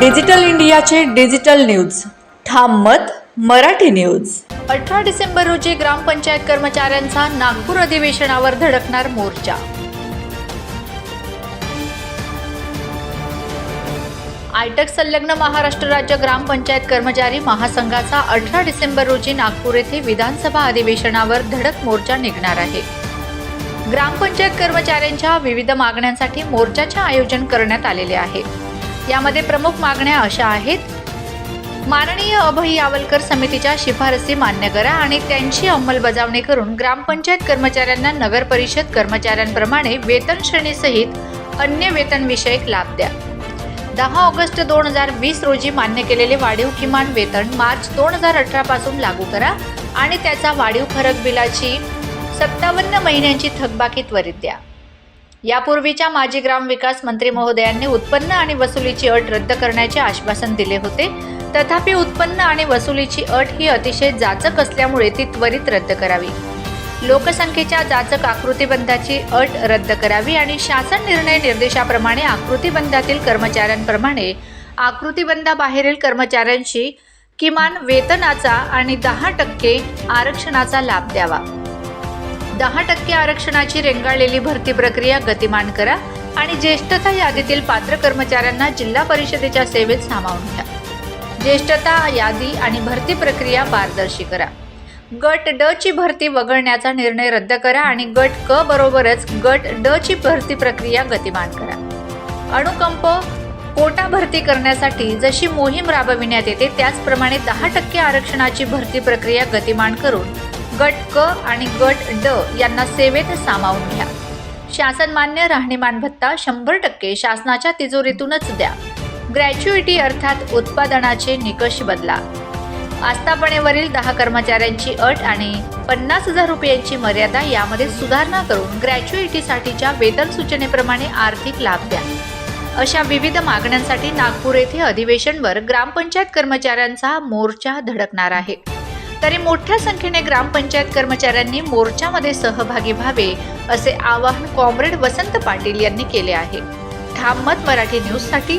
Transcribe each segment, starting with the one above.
Digital इंडियाचे digital news. ठाम मत मराठी न्यूज. अठरा डिसेंबर रोजी ग्रामपंचायत कर्मचाऱ्यांचा नागपूर अधिवेशनावर धडकणार मोर्चा. आयटक संलग्न महाराष्ट्र राज्य ग्रामपंचायत कर्मचारी महासंघाचा अठरा डिसेंबर रोजी नागपूर येथे विधानसभा अधिवेशनावर धडक मोर्चा निघणार आहे. ग्रामपंचायत कर्मचाऱ्यांच्या विविध मागण्यांसाठी मोर्चाचे आयोजन करण्यात आलेले आहे. यामध्ये प्रमुख मागण्या अशा आहेत. माननीय अभय यावलकर समितीच्या शिफारसी मान्य करा आणि त्यांची अंमलबजावणी करून ग्रामपंचायत कर्मचाऱ्यांना नगर परिषद कर्मचाऱ्यांप्रमाणे वेतन श्रेणीसहित अन्य वेतन विषयक लाभ द्या. दहा ऑगस्ट दोन हजार वीस रोजी मान्य केलेले वाढीव किमान वेतन मार्च दोन हजार अठरा पासून लागू करा आणि त्याचा वाढीव फरक बिलाची सत्तावन्न महिन्यांची थकबाकी त्वरित द्या. यापूर्वीच्या माजी ग्रामविकास मंत्री महोदयांनी उत्पन्न आणि वसुलीची अट रद्द करण्याचे आश्वासन दिले होते. तथापि उत्पन्न आणि वसुलीची अट ही अतिशय जाचक असल्यामुळे ती त्वरित रद्द करावी. लोकसंख्येच्या जाचक आकृतीबंधाची अट रद्द करावी आणि शासन निर्णय निर्देशाप्रमाणे आकृतीबंधातील कर्मचाऱ्यांप्रमाणे आकृतीबंधाबाहेरील कर्मचाऱ्यांशी किमान वेतनाचा आणि दहा टक्के आरक्षणाचा लाभ द्यावा. दहा टक्के आरक्षणाची रेंगाळलेली भरती प्रक्रिया गतिमान करा आणि ज्येष्ठता यादीतील पात्र कर्मचाऱ्यांना जिल्हा परिषदेच्या सेवेत सामावून घ्या. ज्येष्ठता यादी आणि भरती प्रक्रिया पारदर्शी करा. गट ड ची भरती वगळण्याचा निर्णय रद्द करा आणि गट क बरोबरच गट ड ची भरती प्रक्रिया गतिमान करा. अणुकंप कोटा भरती करण्यासाठी जशी मोहीम राबविण्यात येते त्याचप्रमाणे दहा टक्के आरक्षणाची भरती प्रक्रिया गतिमान करून गट क आणि गट ड यांना सेवेत सामावून घ्या. शासनमान्य राहणीमान भत्ता शंभर टक्के शासनाच्या तिजोरीतूनच द्या. ग्रॅच्युइटी अर्थात उत्पादनाचे निकष बदला. आस्थापनेवरील दहा कर्मचाऱ्यांची अट आणि पन्नास हजार रुपयांची मर्यादा यामध्ये सुधारणा करून ग्रॅच्युइटीसाठीच्या वेतन सूचनेप्रमाणे आर्थिक लाभ द्या. अशा विविध मागण्यांसाठी नागपूर येथे अधिवेशनवर ग्रामपंचायत कर्मचाऱ्यांचा मोर्चा धडकणार आहे. तरी मोठ्या संख्येने ग्रामपंचायत कर्मचाऱ्यांनी मोर्चामध्ये सहभागी व्हावे असे आवाहन कॉम्रेड वसंत पाटील यांनी केले आहे. ठाम मत मराठी न्यूजसाठी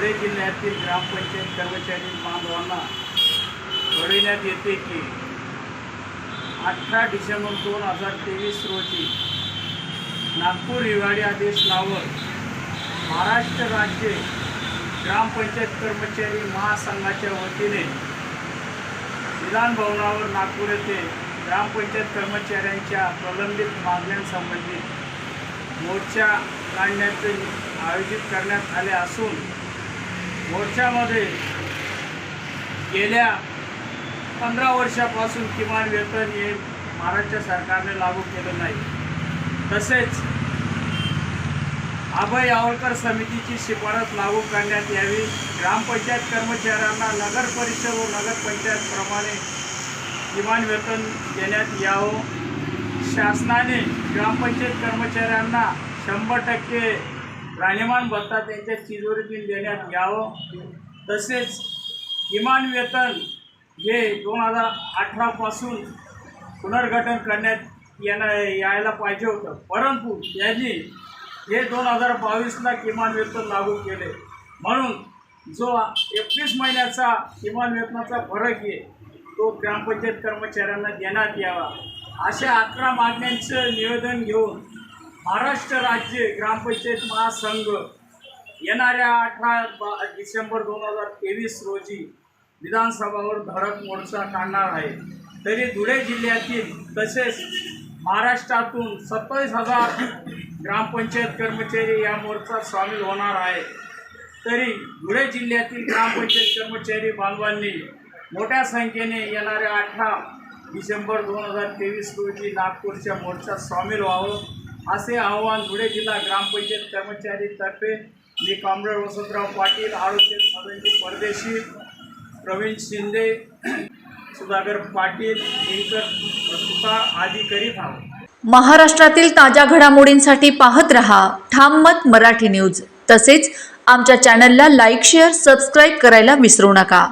धुळे जिल्ह्यातील ग्रामपंचायत कर्मचारी बांधवांना कळविण्यात येते की अठरा डिसेंबर दोन हजार तेवीस रोजी नागपूर हिवाळी अधिवेशनावर महाराष्ट्र राज्य ग्रामपंचायत कर्मचारी महासंघाच्या वतीने विधान भवनावर नागपूर येथे ग्रामपंचायत कर्मचाऱ्यांच्या प्रलंबित मागण्यांसंबंधी मोर्चा काढण्याचे आयोजित करण्यात आले असून मोर्चामध्ये गेल्या पंधरा वर्षापासून किमान वेतन हे महाराष्ट्र सरकारने लागू केलं नाही. तसेच अभय आवळकर समितीची शिफारस लागू करण्यात यावी. ग्रामपंचायत कर्मचाऱ्यांना नगर परिषद व नगरपंचायतप्रमाणे किमान वेतन देण्यात यावं. शासनाने ग्रामपंचायत कर्मचाऱ्यांना शंभर टक्के राहणीमान भत्ता त्यांच्या तिजोरीतून देण्यात यावं. तसेच किमान वेतन हे दोन हजार अठरापासून पुनर्गठन करण्यात येणार यायला पाहिजे होतं. परंतु यांनी हे दोन हजार बावीसला किमान वेतन लागू केले. म्हणून जो एकवीस महिन्याचा किमान वेतनाचा फरक आहे तो ग्रामपंचायत कर्मचाऱ्यांना देण्यात यावा. अशा अकरा मागण्यांचं निवेदन घेऊन महाराष्ट्र राज्य ग्रामपंचायत महासंघ येणाऱ्या अठरा बा डिसेंबर दोन हजार तेवीस रोजी विधानसभावर धडक मोर्चा काढणार आहे. तरी धुळे जिल्ह्यातील तसेच महाराष्ट्रातून सत्तावीस हजार ग्रामपंचायत कर्मचारी या मोर्चात सामील होणार आहे तरी धुळे जिल्ह्यातील ग्रामपंचायत कर्मचारी बांधवांनी मोठ्या संख्येने येणाऱ्या अठरा डिसेंबर दोन हजार तेवीस रोजी नागपूरच्या मोर्चात सामील व्हावं. असे आव्हान धुळे जिल्हा ग्रामपंचायत कर्मचारीतर्फे मी कॉम्रेड वसंतराव पाटील आरोग्य सदनजी परदेशी प्रवीण शिंदे सुधाकर पाटील दिनकर प्रस्तुता आदी करीत आहोत. महाराष्ट्रातील ताज्या घडामोडींसाठी पाहत रहा ठाम मत मराठी न्यूज. तसेच आमच्या चॅनलला लाईक शेअर सबस्क्राईब करायला विसरू नका.